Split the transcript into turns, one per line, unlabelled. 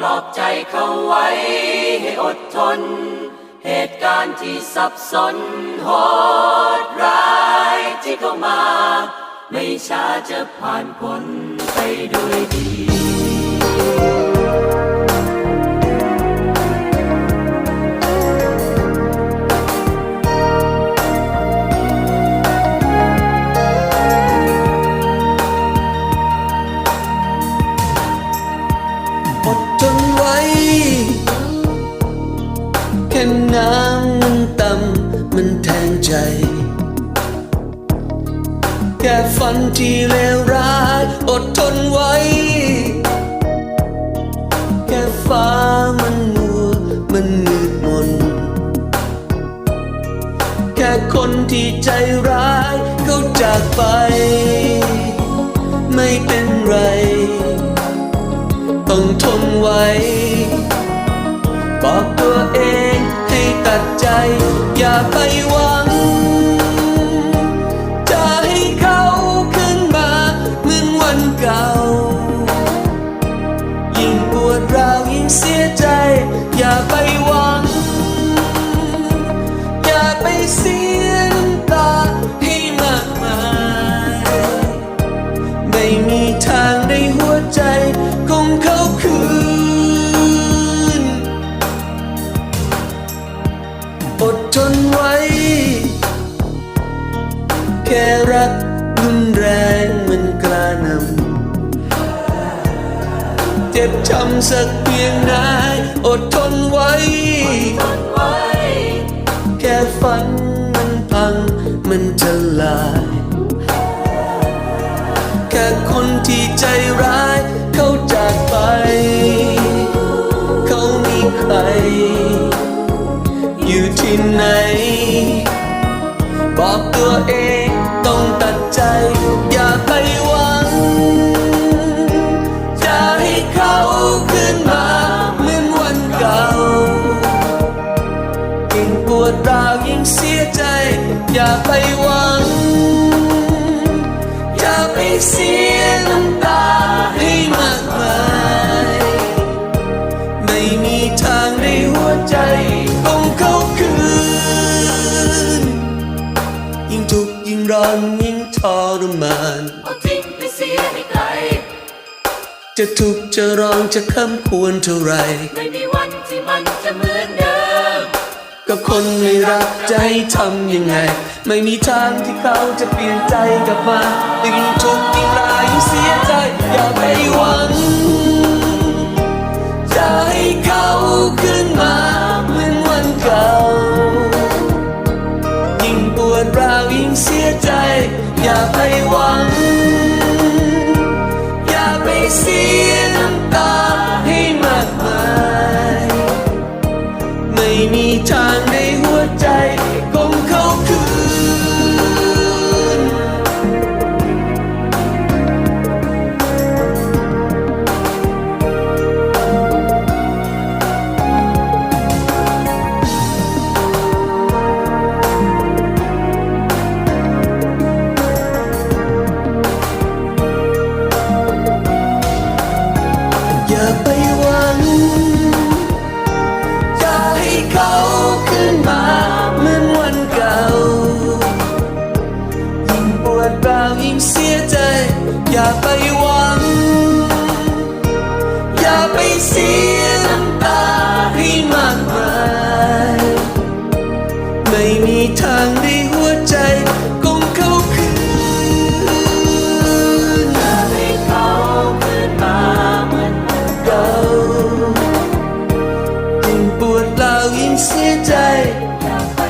ปลอบใจเขาไว้ให้อดทน เหตุการณ์ที่สับสนโหดร้ายที่เข้ามา ไม่ช้าจะผ่านพ้นไปด้วยดี
ใจแค่ฝันที่เลวร้ายอดทนไว้แค่ฟ้ามันมัวมันมืดมน แค่คนที่ใจร้ายเขาจากไป ไม่เป็นไร ต้องทนไว้ บอกตัวเอง ตัดใจ อย่าไปหวัง ดทนไว้ แค่รักรุนแรงมันกล้านำเจ็บช้ำสักเพียงไหนอดทนไว้ แค่ฝันมันพังมันจะล ใจอย่าไปหวัง จะให้เขาขึ้นมาเหมือนวันเก่ายิ่งปวดร้าวยิ่งเสียใจ อย่าไปหวัง อย่าไปเสียน้ำตาให้มากมายไม่มีทางในหัวใจของเข้าคืน ยิ่งทุกข์ยิ่งร้อนยิ่ง ทรมาน
เอาทิ้งไปเสียให้ไกล
จะทุกข์จะร้องจะค้ำควรเท่าไหร
ไม่มีวันที่มันจะเหมือนเดิม
ก็คนไม่รักจะให้ทำยังไง ไม่มีทางที่เขาจะเปลี่ยนใจกลับมายิ่งทุกข์ยิ่งร้ายยิ่งเสียใจ อย่าไปหวัง อย่าไปหวัง อย่าไปเสียน้ำตาให้มากมาย ไม่มีทางได้ ไปหวัง อย่าไปเสียน้ำตาให้มากมาย ไม่มีทางในหัวใจของเขาคืน
ให้เขาขึ้นมาเหมือน
เก่ายิ่งปวดร้าวยิ่งเสียใจ
อย่าไป